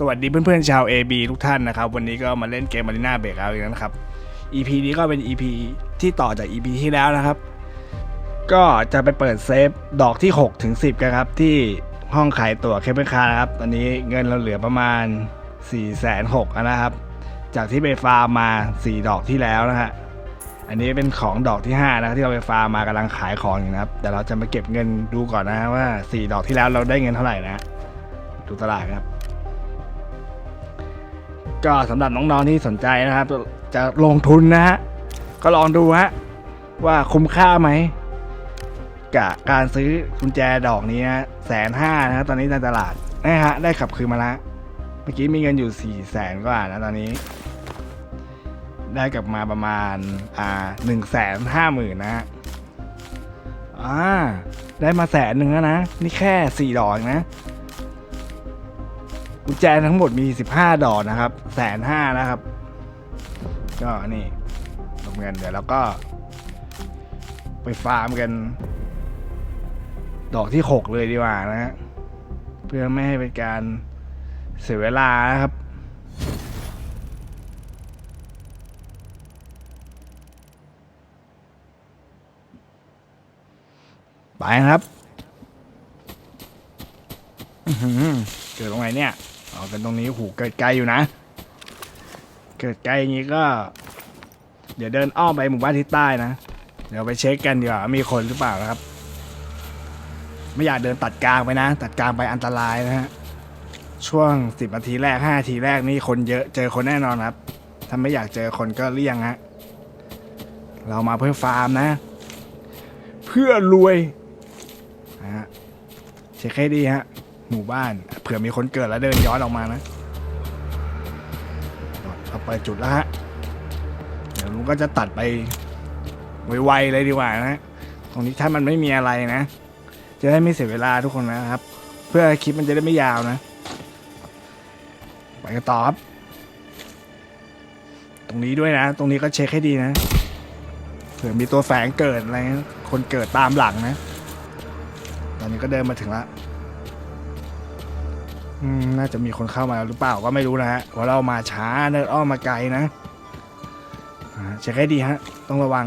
สวัสดีเพื่อนๆชาว AB ทุกท่านนะครับ วันนี้ก็มาเล่นเกม Marina b r e a k o u อีกแล้วนะครับ EP นี้ก็เป็น EP ที่ต่อจาก EP ที่แล้วนะครับ ก็จะไปเปิดเซฟดอกที่6ถึง10 กันครับ ที่ห้องขายตั๋วเคเบิลคาร์นะครับ ตอนนี้เงินเราเหลือประมาณ 4 6 0 0 0นะครับ จากที่ไปฟาร์มมา 4 ดอกที่แล้วนะฮะอันนี้เป็นของดอกที่5นะที่เราไปฟาร์มมากำลังขายของอยู่นะครับ แต่เราจะมาเก็บเงินดูก่อนนะว่า 4 ดอกที่แล้วเราได้เงินเท่าไหร่นะฮะดูตลาดครับ ก็สำหรับน้องๆที่สนใจนะครับ จะลงทุนนะฮะก็ลองดูฮะว่าคุ้มค่าไหมกับการซื้อกุญแจดอกนี้แสนห้านะครับตอนนี้ในตลาดนะฮะได้ขับคืนมาล้วเมื่อกี้มีเงินอยู่สี่แสนกว่านะตอนนี้ ได้กลับมาประมาณอ่าหนึ่งแสนห้าหมื่นนะฮะอ่าได้มาแสนหนึ่งแล้วนะ นี่แค่สี่ดอกนะ กุญแจทั้งหมดมี 15 ดอกนะครับแสนห้านะครับ ก็นี่รวมเงินเดี๋ยวเราก็ ไปฟาร์มกัน ดอกที่ 6 เลยดีกว่านะฮะเพื่อไม่ให้เป็นการเสียเวลานะครับไปครับอื้อหือเกิดตรงไหนเนี่ย เอากันตรงนี้หูเกิดไกลอยู่นะ เกิดไกลอย่างนี้ก็ เดี๋ยวเดินอ้อมไปหมู่บ้านทิศใต้นะ เดี๋ยวไปเช็คกันดีกว่ามีคนหรือเปล่านะครับ ไม่อยากเดินตัดกลางไปนะ ตัดกลางไปอันตรายนะฮะ ช่วงสิบนาทีแรกห้านาทีแรกนี่คนเยอะเจอคนแน่นอนครับ ถ้าไม่อยากเจอคนก็เลี่ยงฮะ เรามาเพื่อฟาร์มนะ เพื่อรวยนะฮะเช็คให้ดีฮะ หมู่บ้าน เผื่อมีคนเกิดแล้วเดินย้อนออกมานะเอาไปจุดแล้วฮะ เดี๋ยวลุงก็จะตัดไปไวๆเลยดีกว่านะ ตรงนี้ถ้ามันไม่มีอะไรนะ จะได้ไม่เสียเวลาทุกคนนะครับ เพื่อคลิปมันจะได้ไม่ยาวนะ ไปกันต่อครับ ตรงนี้ด้วยนะ ตรงนี้ก็เช็คให้ดีนะ เผื่อมีตัวแฝงเกิดอะไร คนเกิดตามหลังนะ ตอนนี้ก็เดินมาถึงละ อืมน่าจะมีคนเข้ามาหรือเปล่าก็ไม่รู้นะฮะเพราะเรามาช้าเดินอ้อมมาไกลนะอ่าเช็คให้ดีฮะ ต้องระวัง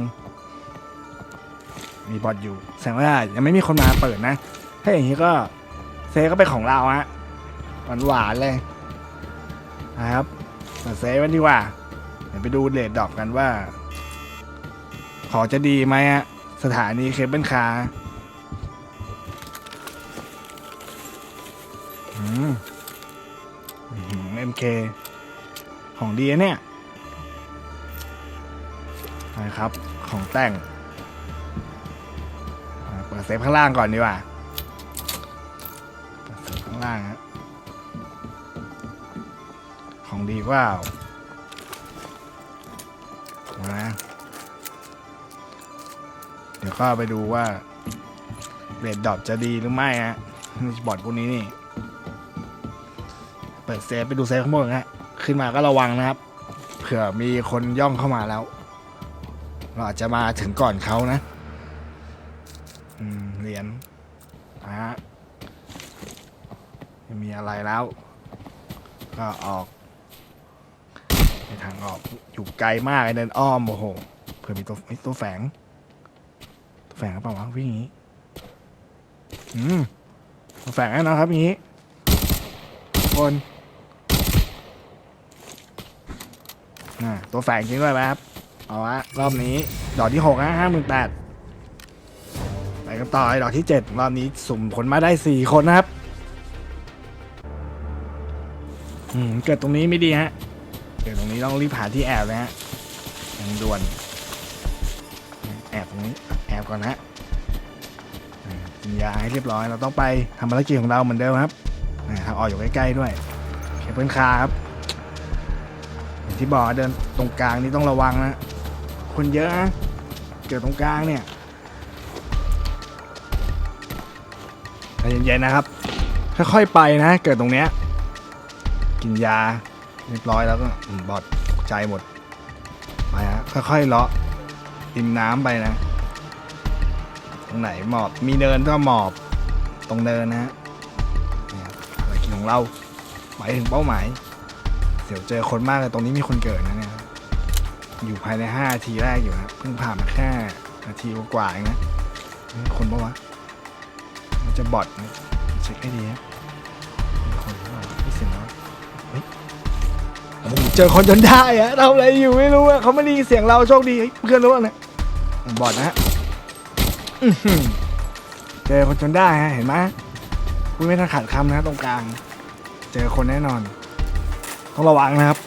มีบอทอยู่แสดงว่ายังไม่มีคนมาเปิดนะ ถ้าอย่างนี้ก็เซฟก็เป็นของเราฮะหวานหวานๆเลยนะครับเปิดเซฟไว้ดีกว่าเดี๋ยวไปดูเลดดรอปกันว่า ของจะดีไหมฮะสถานีเคเบิลคาร์ เอ็มเคของดีเนี่ยนะครับ ของแต่งเปิดเซฟข้างล่างก่อนดีกว่าเปิดเซฟข้างล่างฮะของดีว่ามานะเดี๋ยวก็ไปดูว่าเรดดอทจะดีหรือไม่ฮะบอร์ดพวกนี้นี่ ปิดเซฟไปดูเซฟข้างบนนะฮะขึ้นมาก็ระวังนะครับ เผื่อมีคนย่องเข้ามาแล้ว เราอาจจะมาถึงก่อนเขานะอืมเหรียญนะฮะไม่มีอะไรแล้ว ก็ออกในทางออกอยู่ไกลมากเดินอ้อมโอ้โหเผื่อมีตัวตัวแฝง ตัวแฝงหรือเปล่าวะวิ่งอย่างนี้อืมตัวแฝงแน่นอนครับอย่างนี้คน น่ะตัวแฝงจริงด้วยไหมครับ เอาละรอบนี้ ดอกที่หกนะห้าหมื่นแปดไปกันต่อไอ้ดอกที่เจ็ดรอบนี้สุ่มผลมาได้สี่คนนะครับ อืม เกิดตรงนี้ไม่ดีฮะ เกิดตรงนี้ต้องรีบหาที่แอบเลยฮะยังด่วน แอบตรงนี้ แอบก่อนฮะอ่ากินยาให้เรียบร้อย เราต้องไปทำภารกิจของเราเหมือนเดิมครับอ่าทางออกอยู่ใกล้ๆด้วยเคเบิลคาร์ครับ ที่บอกเดินตรงกลางนี่ต้องระวังนะคนเยอะนะเกิดตรงกลางเนี่ยใจเย็นๆนะครับค่อยๆไปนะ เกิดตรงเนี้ยกินยาเรียบร้อยแล้วก็บอดใจหมดไปฮะค่อยๆเลาะริมน้ำไปนะตรงไหนหมอบมีเนินก็หมอบตรงเนินนะฮะนี่ครับภารกิจของเราไปถึงเป้าหมาย เสียวเจอคนมากเลยตรงนี้มีคนเกิดนะเนี่ยอยู่ภายใน5นาทีแรกอยู่นะเพิ่งผ่านมาแค่นาทีกว่าๆเองนะคนปะวะมันจะบอทนะเช็คให้ดีนะมีคนหรือเปล่าไม่เสียงแล้วเฮ้ยเจอคนจนได้อะทำอะไรอยู่ไม่รู้อะเขาไม่ได้ยินเสียงเราโชคดีเฮ้ยเพื่อนรู้ว่าเนี่ยบอทนะฮะเจอคนจนได้ฮะเห็นไหมพูดไม่ทันขาดคำนะตรงกลาง เจอคนแน่นอน ต้องระวังนะครับ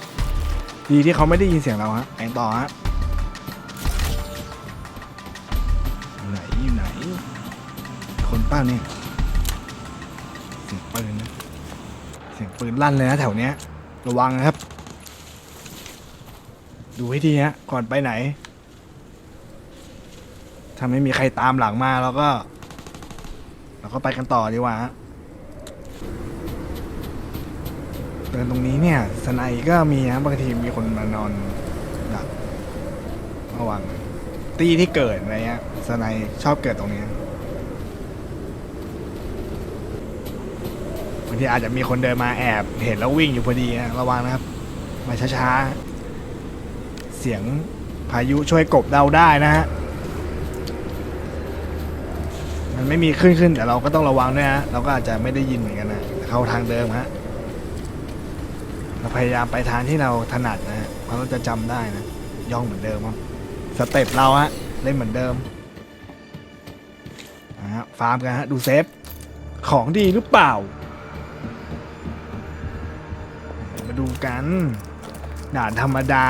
ดีที่เขาไม่ได้ยินเสียงเราฮะแองต่อฮะไหนอยู่ไหน คนป้าเนี่ยเสียงปืนนะเสียงปืนลั่นเลยนะแถวเนี้ย ระวังนะครับ ดูให้ดีฮะก่อนไปไหนถ้าไม่มีใครตามหลังมาเราก็ เราก็ไปกันต่อดีกว่าฮะ เดินตรงนี้เนี่ยสไนก็มีนะบางทีมีคนมานอนดักระวังตีที่เกิดอะไรเงี้ยสไนชอบเกิดตรงนี้บางทีอาจจะมีคนเดินมาแอบเห็นแล้ววิ่งอยู่พอดีนะระวังนะครับ มาช้าๆ เสียงพายุช่วยกบเดาได้นะฮะมันไม่มีขึ้นขึ้นแต่เราก็ต้องระวังด้วยฮะเราก็อาจจะไม่ได้ยินเหมือนกันนะเข้าทางเดิมฮะ เราพยายามไปทางที่เราถนัดนะฮะเพราะเราจะจำได้นะย่องเหมือนเดิมครับสเต็ปเราฮะเล่นเหมือนเดิมนะฮะฟาร์มกันฮะดูเซฟของดีหรือเปล่า มาดูกันด่านธรรมดา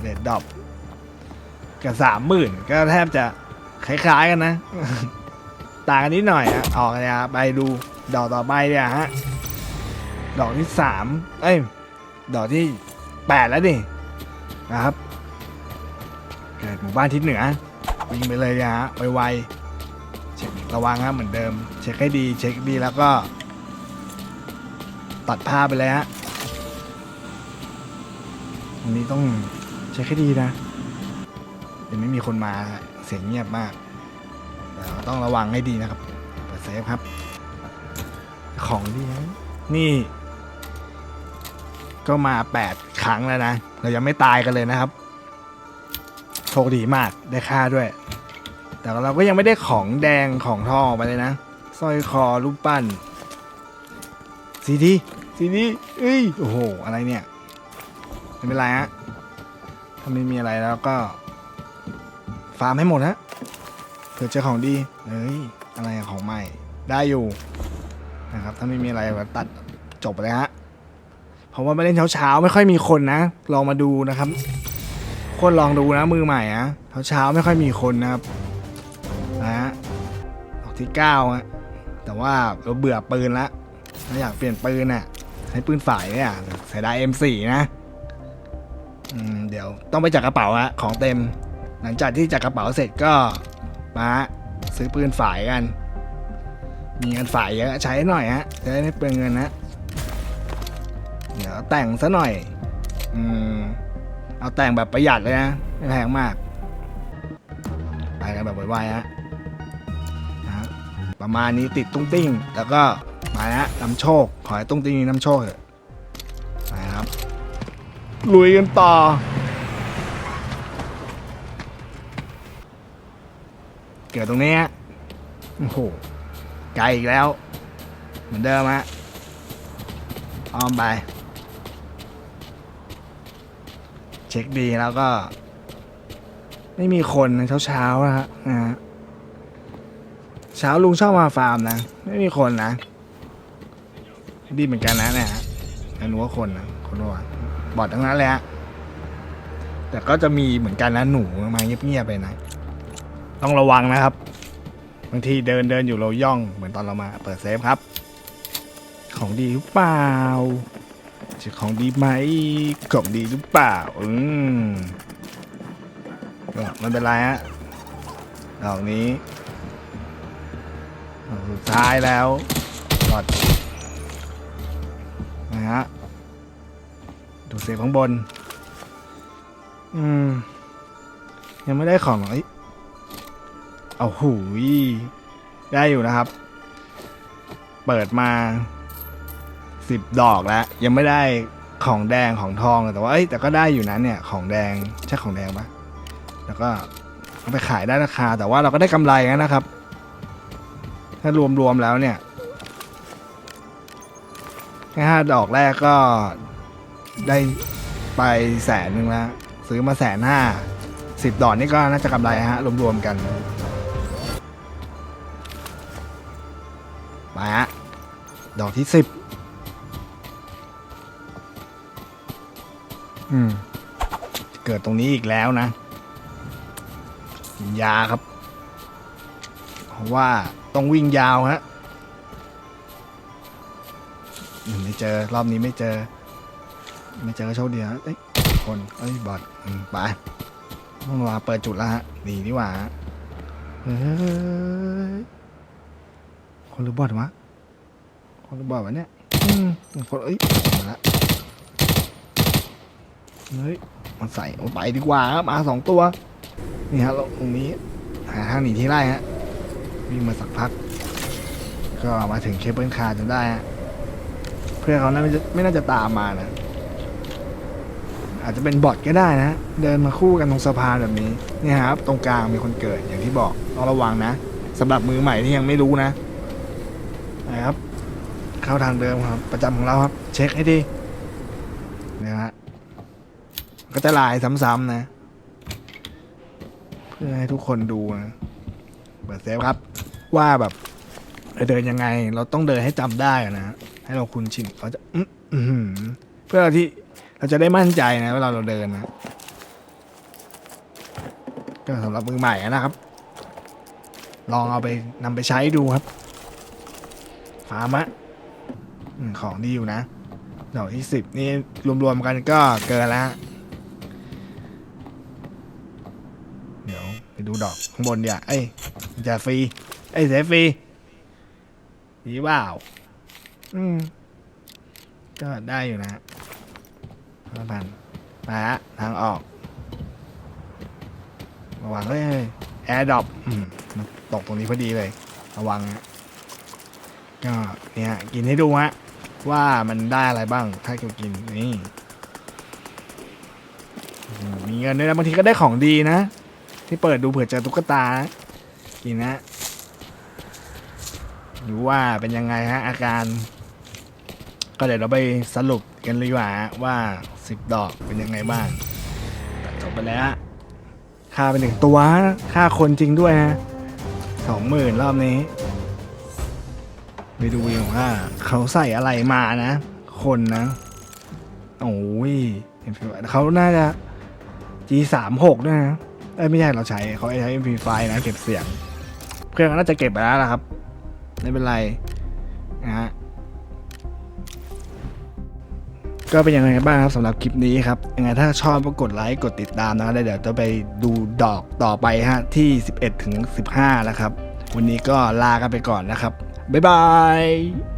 เลดดอปกับสามหมื่นก็แทบจะคล้ายๆกันนะ ต่างกันนิดหน่อยฮะออกเลยฮะไปดูดอกต่อไปเนี่ยฮะ ดอกที่สามเอ้ย ดอกที่แปดแล้วดินะครับ เกิดหมู่บ้านทิศเหนือวิ่งไปเลยนะฮะไวๆเช็คระวังฮะเหมือนเดิม เช็คให้ดี เช็คดีแล้วก็ ตัดภาไปเลยฮะวันนี้ต้องเช็คให้ดีนะยังไม่มีคนมาเสียงเงียบมากแต่เราต้องระวังให้ดีนะครับ เปิดเซฟครับ ของดีนะนี่ ก็มาแปดครั้งแล้วนะ เรายังไม่ตายกันเลยนะครับ โชคดีมากได้ค่าด้วย แต่เราก็ยังไม่ได้ของแดงของทองออกไปเลยนะสร้อยคอรูปปั้นสีดีสีดีเอ้ยโอ้โห อะไรเนี่ยไม่เป็นไรฮะถ้าไม่มีอะไรแล้วก็ ฟาร์มให้หมดฮะเผื่อเจอของดีเฮ้ยอะไรของใหม่ได้อยู่นะครับถ้าไม่มีอะไรก็ตัดจบเลยฮะ เพราะว่าไม่เล่นเช้าๆไม่ค่อยมีคนนะ ลองมาดูนะครับ คนลองดูนะมือใหม่อะเช้าๆไม่ค่อยมีคนนะครับนะฮะออกที่เก้าฮะแต่ว่าเราเบื่อปืนละเราอยากเปลี่ยนปืนน่ะใช้ปืนฝ่ายเนี่ยเสียดาย M4 นะอืมเดี๋ยวต้องไปจัดกระเป๋าฮะของเต็ม หลังจากที่จัดกระเป๋าเสร็จก็มาซื้อปืนฝ่ายกัน มีเงินฝ่ายเยอะใช้หน่อยฮะจะได้ไม่เปลืองเงินนะ เดี๋ยวแต่งซะหน่อย อืม เอาแต่งแบบประหยัดเลยนะ ไม่แพงมาก ไปกันแบบไวๆฮะนะประมาณนี้ติดตุ้งติ้ง แล้วก็มาแล้วนำโชค ขอให้ตุ้งติ้งนี้นำโชคเถอะไปครับ ลุยกันต่อเกิดตรงนี้ฮะโอ้โห ไกลอีกแล้ว เหมือนเดิมฮะอ้อมไป เช็คดีแล้วก็ ไม่มีคนเช้าๆนะฮะนะฮะเช้าลุงชอบมาฟาร์มนะ ไม่มีคนนะ ดีเหมือนกันนะเนี่ยฮะหนูว่าคนนะคนว่าบอดทั้งนั้นเลยฮะแต่ก็จะมีเหมือนกันนะหนูมาเงียบๆไปนะ ต้องระวังนะครับ บางทีเดินเดินอยู่เราย่องเหมือนตอนเรามาเปิดเซฟครับ ของดีหรือเปล่า จะของดีไหมของดีหรือเปล่า อืมก็ไม่เป็นไรฮะดอกนี้สุดท้ายแล้วกอดนะฮะ ดูเสียงข้างบน อืม ยังไม่ได้ของเอ้ยเอาหูยได้อยู่นะครับ เปิดมา สิบดอกแล้ว ยังไม่ได้ของแดงของทองเลยแต่ว่าเอ้ยแต่ก็ได้อยู่นะเนี่ยของแดงใช่ของแดงปะแล้วก็เอาไปขายได้ราคา แต่ว่าเราก็ได้กำไรนะครับ ถ้ารวมๆแล้วเนี่ยแค่ห้าดอกแรกก็ได้ไปแสนหนึ่งแล้วซื้อมาแสนห้าสิบดอกนี่ก็น่าจะกำไรฮะรวมๆกันมาฮะดอกที่สิบ อืม เกิดตรงนี้อีกแล้วนะกินยาครับ เพราะว่าต้องวิ่งยาวฮะไม่เจอรอบนี้ไม่เจอ ไม่เจอก็โชคดีฮะเอ้ยคนเอ้ยบอดไปต้องมาเปิดจุดแล้วฮะดีนี่หว่าเฮ้ยคนหรือบอดวะคนหรือบอดวะเนี่ยคนเอ้ยมาละ เฮ้ยมันใส่เอาไปดีกว่าครับมาสองตัว นี่ฮะตรงนี้หาทางหนีที่ไล่ฮะวิ่งมาสักพัก ก็มาถึงเคเบิลคาร์จนได้ฮะเพื่อนเขาน่าจะไม่น่าจะตามมานะอาจจะเป็นบอทก็ได้นะ เดินมาคู่กันตรงสะพานแบบนี้นี่ครับ ตรงกลางมีคนเกิดอย่างที่บอกต้องระวังนะสำหรับมือใหม่ที่ยังไม่รู้นะนะครับ เข้าทางเดิมครับ ประจำของเราครับ เช็คให้ดีนี่ยฮะ ก็จะลายซ้ำๆนะ เพื่อให้ทุกคนดูนะเปิดเซฟครับ ว่าแบบเดินยังไง เราต้องเดินให้จำได้นะ ให้เราคุ้นชินเราจะเพื่อที่เราจะได้มั่นใจนะเวลาเราเดินนะก็สำหรับมือใหม่นะครับ ลองเอาไปนำไปใช้ดูครับฟาร์มะอืมของดีอยู่นะดอกที่สิบนี่รวมๆกันก็เกินแล้ว เดี๋ยว ไปดูดอกข้างบนเดี๋ยวเอ้ยจะฟรีเอ้ยเสียฟรีดีเปล่าอืมก็ได้อยู่นะห้าพันมาฮะทางออกระวังเลยแอร์ดรอปมันตกตรงนี้พอดีเลยระวังนะก็เนี่ยกินให้ดูฮะว่ามันได้อะไรบ้างถ้าเกิดกินนี่มมีเงินด้วยนะบางทีก็ได้ของดีนะ ที่เปิดดูเผื่อเจอตุ๊กตานะกินนะดูว่าเป็นยังไงฮะอาการ ก็เดี๋ยวเราไปสรุปกันเลยว่าว่าสิบดอกเป็นยังไงบ้างจบไปแล้วค่าเป็นหนึ่งตัวค่าคนจริงด้วยนะสองหมื่นรอบนี้ไปดูดีกว่าเขาใส่อะไรมานะ คนนะโอ้ยเขาน่าจะ G สามหกด้วยนะ เอ้ยไม่ใช่เราใช้เขาใช้ MP5 นะเก็บเสียง เครื่องน่าจะเก็บไปแล้วนะครับ ไม่เป็นไรนะฮะก็เป็นยังไงบ้างครับสำหรับคลิปนี้ครับยังไงถ้าชอบก็กดไลค์กดติดตามนะแล้วเดี๋ยวจะไปดูดอกต่อไปฮะที่ 11 ถึง 15แล้วครับ วันนี้ก็ลากันไปก่อนนะครับ บ๊ายบาย